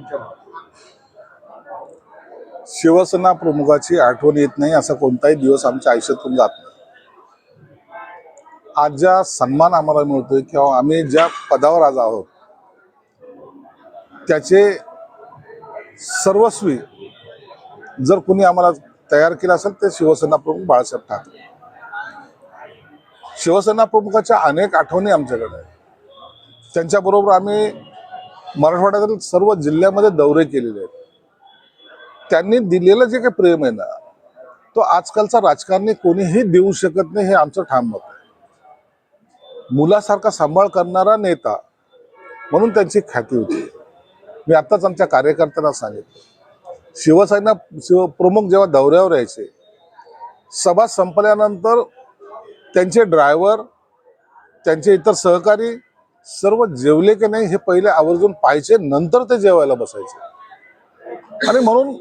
तुमच्या शिवसेना प्रमुखाची आठवण येत नाही असा कोणताही दिवस आमच्या आयुष्यातून जात नाही. आज ज्या सन्मान आम्हाला मिळतोय किंवा आम्ही ज्या पदावर आज आहोत त्याचे सर्वस्वी जर कोणी आम्हाला तयार केलं असेल ते शिवसेना प्रमुख बाळासाहेब ठाकरे. शिवसेना प्रमुखाच्या अनेक आठवणी आमच्याकडे आहेत. त्यांच्याबरोबर आम्ही मराठवाड्यातील सर्व जिल्ह्यामध्ये दौरे केलेले आहेत. त्यांनी दिलेलं जे काही प्रेम आहे ना तो आजकालचा राजकारणी कोणीही देऊ शकत नाही हे आमचं ठाम मत आहे. मुलासारखा सांभाळ करणारा नेता म्हणून त्यांची ख्याती होती. मी आत्ताच आमच्या कार्यकर्त्यांना सांगितलं. शिवसेना शिव प्रमुख जेव्हा दौऱ्यावर यायचे सभा संपल्यानंतर त्यांचे ड्रायव्हर त्यांचे इतर सहकारी सर्व जेवले की नाही हे पहिले आवर्जून पाहायचे नंतर ते जेवायला बसायचे. आणि म्हणून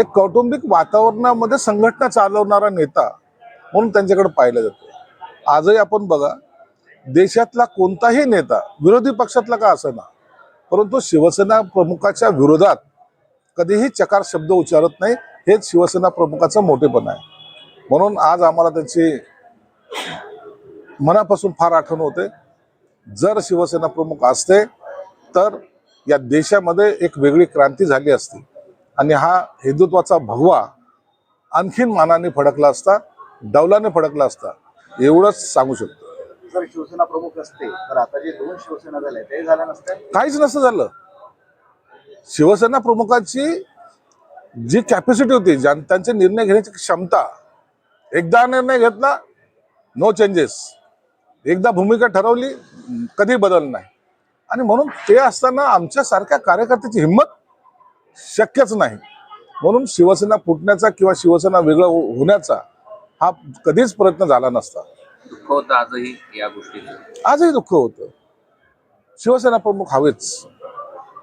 एक कौटुंबिक वातावरणामध्ये संघटना चालवणारा नेता म्हणून त्यांच्याकडे पाहिलं जातं. आजही आपण बघा देशातला कोणताही नेता विरोधी पक्षातला का ना परंतु शिवसेना प्रमुखाच्या विरोधात कधीही चकार शब्द उच्चारत नाही हेच शिवसेना प्रमुखाचं मोठेपण आहे. म्हणून आज आम्हाला त्यांची मनापासून फार आठवण होते. जर शिवसेना प्रमुख असते तर या देशामध्ये एक वेगळी क्रांती झाली असती. आणि हा हिंदुत्वाचा भगवा आणखीन मानाने फडकला असता डौलाने फडकला असता एवढंच सांगू शकतो. जर शिवसेना प्रमुख असते तर आता जे दोन शिवसेना झाल्या ते झाल्या नसत्या काहीच नसतं झालं. शिवसेना प्रमुखाची जी कॅपॅसिटी होती ज्यां त्यांचे निर्णय घेण्याची क्षमता एकदा निर्णय घेतला नो चेंजेस एकदा भूमिका ठरवली कधी बदल नाही. आणि म्हणून ते असताना आमच्या सारख्या कार्यकर्त्याची हिंमत शक्यच नाही. म्हणून शिवसेना फुटण्याचा किंवा शिवसेना वेगळं हो- होण्याचा हा कधीच प्रयत्न झाला नसता. दुःख होतं आजही या गोष्टीचं? आजही दुःख होतं. शिवसेना प्रमुख हवेच.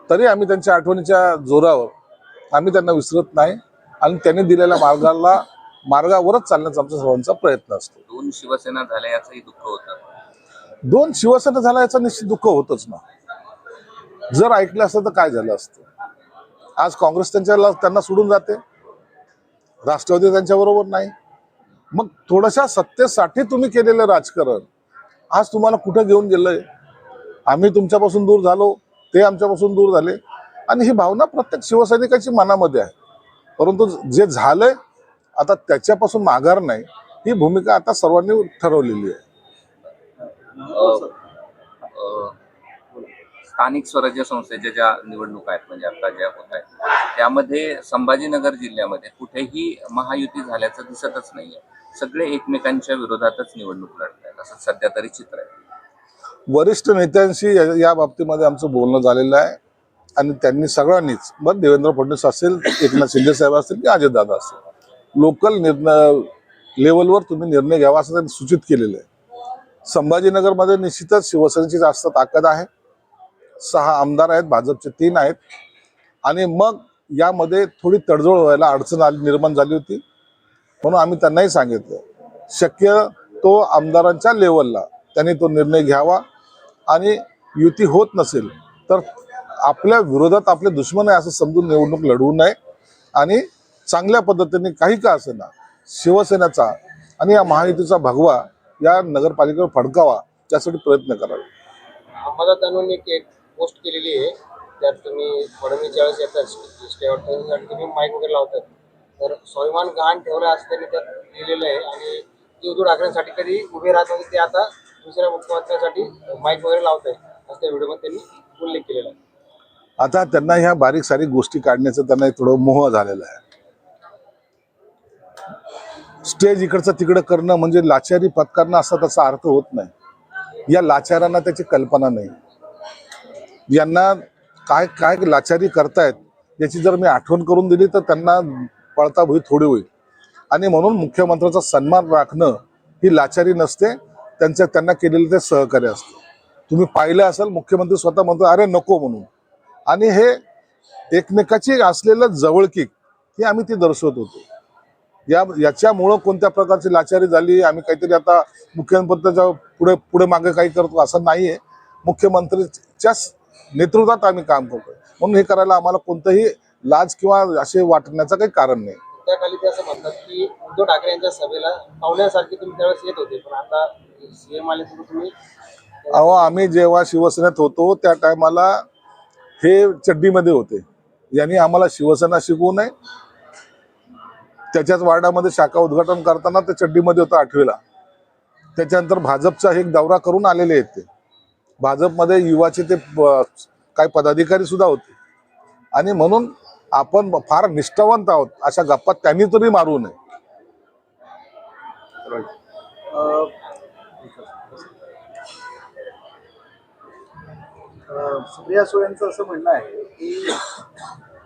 तरी आम्ही त्यांच्या आठवणीच्या जोरावर आम्ही त्यांना विसरत नाही आणि त्यांनी दिलेल्या मार्गाला मार्गावरच चालण्याचा आमचा सर्वांचा प्रयत्न असतो. दोन शिवसेना झाल्या याचंही दुःख होतं. दोन शिवसेना झाला याचं निश्चित दुःख होतच ना. जर ऐकलं असतं तर काय झालं असतं? आज काँग्रेस त्यांच्या त्यांना सोडून जाते. राष्ट्रवादी त्यांच्याबरोबर नाही. मग थोड्याशा सत्तेसाठी तुम्ही केलेलं राजकारण आज तुम्हाला कुठं घेऊन गेलंय? आम्ही तुमच्यापासून दूर झालो ते आमच्यापासून दूर झाले. आणि ही भावना प्रत्येक शिवसैनिकाची मनामध्ये आहे. परंतु जे झालंय आता त्याच्यापासून माघार नाही. ही भूमिका आता सर्वांनी ठरवलेली आहे. हो. स्थानिक स्वराज्य संस्थेच्या ज्या निवडणुका आहेत म्हणजे आता ज्या होत आहेत त्यामध्ये संभाजीनगर जिल्ह्यामध्ये कुठेही महायुती झाल्याचं दिसतच नाहीये. सगळे एकमेकांच्या विरोधातच निवडणूक लढत आहेत असं सध्या तरी चित्र आहे. वरिष्ठ नेत्यांशी या- बाबतीमध्ये आमचं बोलणं झालेलं आहे. आणि त्यांनी सगळ्यांनीच मग देवेंद्र फडणवीस असेल एकनाथ शिंदे साहेब असतील की अजितदादा असतील लोकल निर्णय लेवलवर तुम्ही निर्णय घ्यावा असं त्यांनी सूचित केलेलं आहे. संभाजीनगरमध्ये निश्चितच शिवसेनेची जास्त ताकद आहे. सहा आमदार आहेत भाजपचे तीन आहेत. आणि मग यामध्ये थोडी तडजोड व्हायला अडचण आली निर्माण झाली होती. म्हणून आम्ही त्यांनाही सांगितलं शक्य तो आमदारांच्या लेवलला त्यांनी तो निर्णय घ्यावा. आणि युती होत नसेल तर आपल्या विरोधात आपले दुश्मन आहे असं समजून निवडणूक लढवू नये. आणि चांगल्या पद्धतीने काही का असेना शिवसेनेचा आणि या महायुतीचा भगवा या नगरपालिकेवर फडकावा त्यासाठी प्रयत्न करावे. अंबादास दानवेंनी एक एक पोस्ट केलेली आहे त्यात तुम्ही फडणवीस ज्यावेळेस येतात स्टेवर तुम्ही माईक वगैरे लावतात. तर स्वाभिमान गहाण ठेवलं असं त्यांनी त्यात लिहिलेलं आहे आणि ते उद्धव ठाकरेंसाठी कधी उभे राहत होते ते आता दुसऱ्या मुख्यमंत्र्यांसाठी माईक वगैरे लावत आहे असं त्या व्हिडिओमध्ये त्यांनी उल्लेख केलेला आहे. आता त्यांना ह्या बारीक सारीक गोष्टी काढण्याचं त्यांना थोडं मोह झालेलं आहे. स्टेज इकडचं तिकडं करणं म्हणजे लाचारी पत्करणं असा त्याचा अर्थ होत नाही. या लाचारांना त्याची कल्पना नाही. यांना काय काय लाचारी करतायत याची जर मी आठवण करून दिली तर त्यांना पळता भुई थोडी होईल. आणि म्हणून मुख्यमंत्र्याचा सन्मान राखणं ही लाचारी नसते त्यांच्या त्यांना केलेलं ते सहकार्य असतं. तुम्ही पाहिलं असाल मुख्यमंत्री स्वतः म्हणतो अरे नको म्हणून. आणि हे एकमेकाची असलेलं जवळकीक हे आम्ही ती दर्शवत होतो. या याच्यामुळं कोणत्या प्रकारची लाचारी झाली आम्ही काहीतरी आता मुख्यमंत्र्याच्या पुढे पुढे मागे काही करतो असं नाहीये. मुख्यमंत्रीच्या नेतृत्वात आम्ही काम करतोय. म्हणून हे करायला आम्हाला कोणतंही लाज किंवा असे वाटण्याचं काही कारण नाही. त्याखाली ते असं म्हणतात की उद्धव ठाकरे यांच्या सभेला पाहुण्यासारखे तुम्ही त्यावेळेस येत होते पण आता सीएम आले तर तुम्ही अहो आम्ही जेव्हा शिवसेनेत होतो त्या टायमाला हे चड्डीमध्ये होते. यांनी आम्हाला शिवसेना शिकवू नये त्याच्याच वार्डामध्ये शाखा उद्घाटन करताना ते चड्डीमध्ये होतं आठवीला. त्याच्यानंतर भाजपचा एक दौरा करून आलेले आहेत ते. भाजपमध्ये युवाचे ते काही पदाधिकारी सुद्धा होते. आणि म्हणून आपण फार निष्ठावंत आहोत अशा गप्पा त्यांनी तरी मारू नये. सुप्रिया सुळेंचं असं म्हणणं आहे की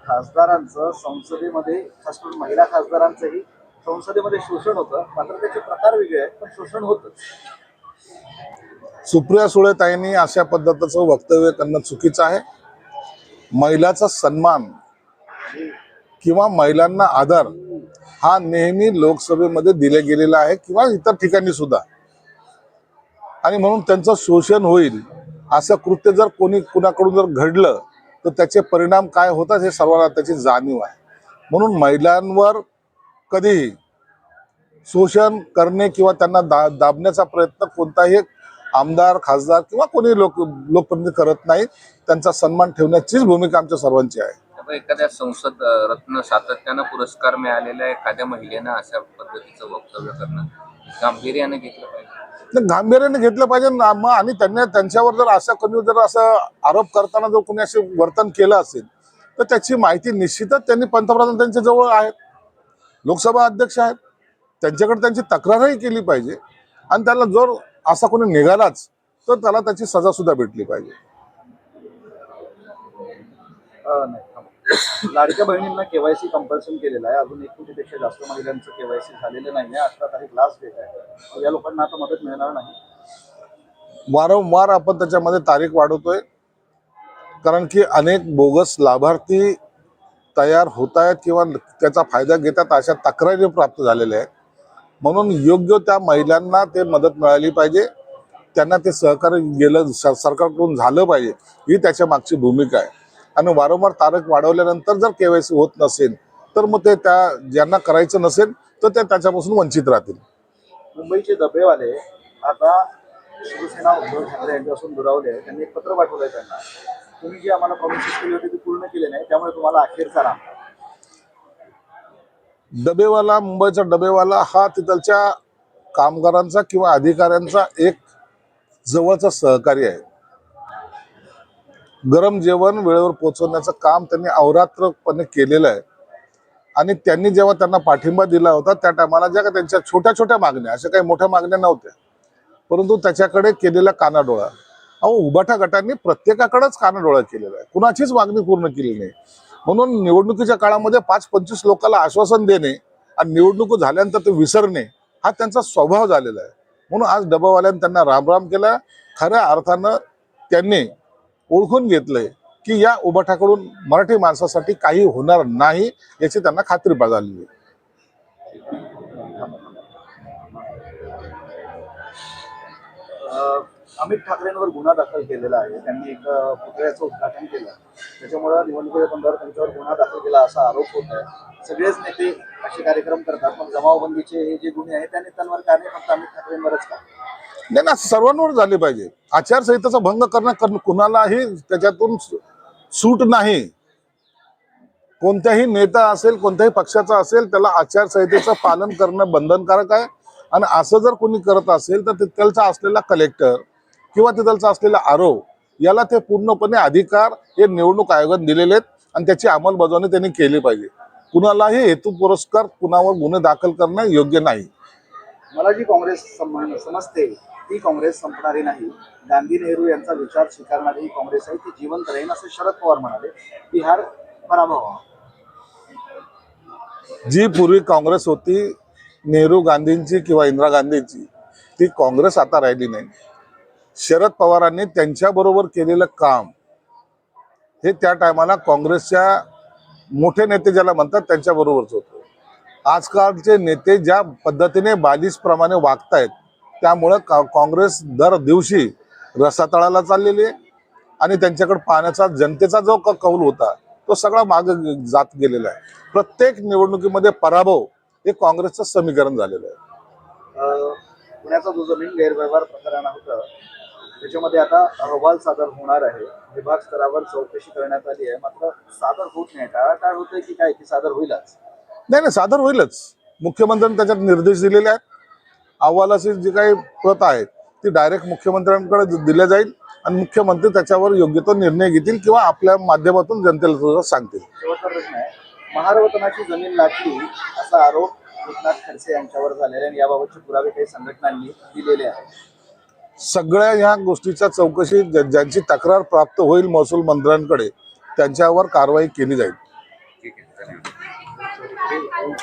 खासदारांचं संसदेमध्ये खास करून महिला खासदारांचंही संसदेमध्ये शोषण होतं. मात्र त्याचे प्रकार वेगळे आहेत पण शोषण होतच. सुप्रिया सुळेताईंनी अशा पद्धतीचं वक्तव्य करणं चुकीचं आहे. महिलाचा सन्मान किंवा महिलांना आदर हा नेहमी लोकसभेमध्ये दिले गेलेला आहे किंवा इतर ठिकाणी सुद्धा. आणि म्हणून त्यांचं शोषण होईल असं कृत्य जर कोणी कुणाकडून जर घडलं तर त्याचे परिणाम काय होतात हे सर्वांना त्याची जाणीव आहे. म्हणून महिलांवर कधीही शोषण करणे किंवा त्यांना दा दाबण्याचा प्रयत्न कोणताही आमदार खासदार किंवा कोणी लोक लोकप्रतिनिधी करत नाही त्यांचा सन्मान ठेवण्याचीच भूमिका आमच्या सर्वांची आहे. एखाद्या संसद रत्न सातत्यानं पुरस्कार मिळालेल्या एखाद्या महिलेनं अशा पद्धतीचं वक्तव्य करणं गांभीर्याने घेतलं पाहिजे. गांभीर्याने घेतलं पाहिजे ना मग आणि त्यांनी त्यांच्यावर जर असा कोणी जर असं आरोप करताना जर कोणी असे वर्तन केलं असेल तर त्याची माहिती निश्चितच त्यांनी पंतप्रधान त्यांच्या जवळ आहेत. लोकसभा अध्यक्ष आहेत. त्यांच्याकडे त्यांची तक्रारही केली पाहिजे. आणि त्याला जर असा कोणी निघालाच तर त्याला त्याची सजा सुद्धा भेटली पाहिजे. नाही. लाडक्या बहिणींना केवायसी कंपल्सन केलेलं आहे. अजून एक कोटीपेक्षा जास्त महिलांचं केवायसी झालेलं नाही आहे. अठरा तारीख लास्ट डेट आहे. या लोकांना आता मदत मिळणार नाही. वारंवार आपण त्याच्यामध्ये तारीख वाढवतोय. कारण की अनेक बोगस लाभार्थी तयार होत आहेत किंवा त्याचा फायदा घेतात अशा तक्रारी प्राप्त झालेल्या आहेत. म्हणून योग्य त्या महिलांना ते मदत मिळाली पाहिजे. त्यांना ते सहकार्य गेलं सरकारकडून झालं पाहिजे. ही त्याच्या मागची भूमिका आहे. आणि वारंवार तारीख वाढवल्यानंतर जर केवायसी होत नसेल तर मग ते त्या ज्यांना करायचं नसेल तर ते त्याच्यापासून वंचित राहतील. मुंबईचे डबेवाले आता शिवसेना उद्धव ठाकरे यांच्यापासून दुरावले. त्यांनी एक पत्र पाठवलंय त्यांना. तुम्ही जी आम्हाला प्रॉमिसेस केली होती ती पूर्ण केली नाही. त्यामुळे तुम्हाला अखेरचा राम डबेवाला मुंबईचा डबेवाला हा तिथलच्या कामगारांचा किंवा अधिकाऱ्यांचा एक जवळचा सहकारी आहे. गरम जेवण वेळेवर पोहोचवण्याचं काम त्यांनी अवरात्रपणे केलेलं आहे. आणि त्यांनी जेव्हा त्यांना पाठिंबा दिला होता त्या टायमाला ज्या का त्यांच्या छोट्या छोट्या मागण्या अशा काही मोठ्या मागण्या नव्हत्या. परंतु त्याच्याकडे केलेला कानाडोळा. अहो उभाटा गटांनी प्रत्येकाकडेच कानाडोळा केलेला आहे. कुणाचीच मागणी पूर्ण केली नाही. म्हणून निवडणुकीच्या काळामध्ये पाच पंचवीस लोकांना आश्वासन देणे आणि निवडणूक झाल्यानंतर ते विसरणे हा त्यांचा स्वभाव झालेला आहे. म्हणून आज डबावाल्यानं त्यांना रामराम केला. खऱ्या अर्थानं त्यांनी ओळखून घेतलंय की या उबाठाकडून मराठी माणसासाठी काही होणार नाही याची त्यांना खात्री झालेली आहे अमित ठाकरेंवर गुन्हा दाखल केलेला आहे. त्यांनी एक पुतळ्याचं उद्घाटन केलं. त्याच्यामुळे निवडणुकीच्या तोंडावर त्यांच्यावर गुन्हा दाखल केला असा आरोप होत आहे. सगळेच नेते असे कार्यक्रम करतात पण जमावबंदीचे हे जे गुन्हे आहेत त्या नेत्यांवर का नाही फक्त अमित ठाकरेंवरच का? नाही ना सर्वांवर झाले पाहिजे. आचारसंहितेचा भंग करणं कुणालाही त्याच्यातून सूट नाही. कोणत्याही नेता असेल कोणत्याही पक्षाचा असेल त्याला आचारसंहितेचं पालन करणं बंधनकारक आहे. आणि असं जर कोणी करत असेल तर तिथलचा असलेला कलेक्टर किंवा तिथलचा असलेला आरो याला ते पूर्णपणे अधिकार हे निवडणूक आयोगाने दिलेले आहेत आणि त्याची अंमलबजावणी त्यांनी केली पाहिजे. कुणालाही हेतू पुरस्कार कुणावर गुन्हे दाखल करणं योग्य नाही. मला जी काँग्रेस समजते ती काँग्रेस संपणारी नाही. गांधी नेहरू यांचा विचार स्वीकारणारी ही काँग्रेस आहे. ती जिवंत राहील असं शरद पवार म्हणाले. बिहार पराभव. जी पूर्वी काँग्रेस होती नेहरू गांधींची किंवा इंदिरा गांधींची ती काँग्रेस आता राहिली नाही. शरद पवारांनी त्यांच्याबरोबर केलेलं काम हे त्या टायमाला काँग्रेसच्या मोठे नेते ज्याला म्हणतात त्यांच्याबरोबरच होतं. आजकालचे नेते ज्या पद्धतीने बालिशप्रमाणे वागतायत त्यामुळं का काँग्रेस दर दिवशी रसातळाला चाललेली आहे आणि त्यांच्याकडे पाहण्याचा जनतेचा जो क- कौल होता तो सगळा माग जात गेलेला आहे. प्रत्येक निवडणुकीमध्ये पराभव हे काँग्रेसचं समीकरण झालेलं आहे. पुण्याचा जो जमीन गैरव्यवहार प्रकरण होतं त्याच्यामध्ये आता अहवाल सादर होणार आहे. विभाग स्तरावर चौकशी करण्यात आली आहे. मात्र सादर होत नाही. टाळाटाळ होते की काय? की सादर होईलच. नाही नाही सादर होईलच. मुख्यमंत्र्यांनी त्याच्यात निर्देश दिलेले आहेत. अहवालाची जी काही प्रत आहे ती डायरेक्ट मुख्यमंत्र्यांकडे दिल्या जाईल आणि मुख्यमंत्री त्याच्यावर योग्य तो निर्णय घेतील किंवा आपल्या माध्यमातून जनतेला सुद्धा सांगतील. महारवतनाची जमीन लाटली असा आरोप एकनाथ खडसे यांच्यावर झालेला आणि याबाबतचे पुरावे काही संघटनांनी दिलेले आहेत. सगळ्या ह्या गोष्टीच्या चौकशी ज्या- ज्यांची तक्रार प्राप्त होईल महसूल मंत्र्यांकडे त्यांच्यावर कारवाई केली जाईल. ठीक आहे धन्यवाद.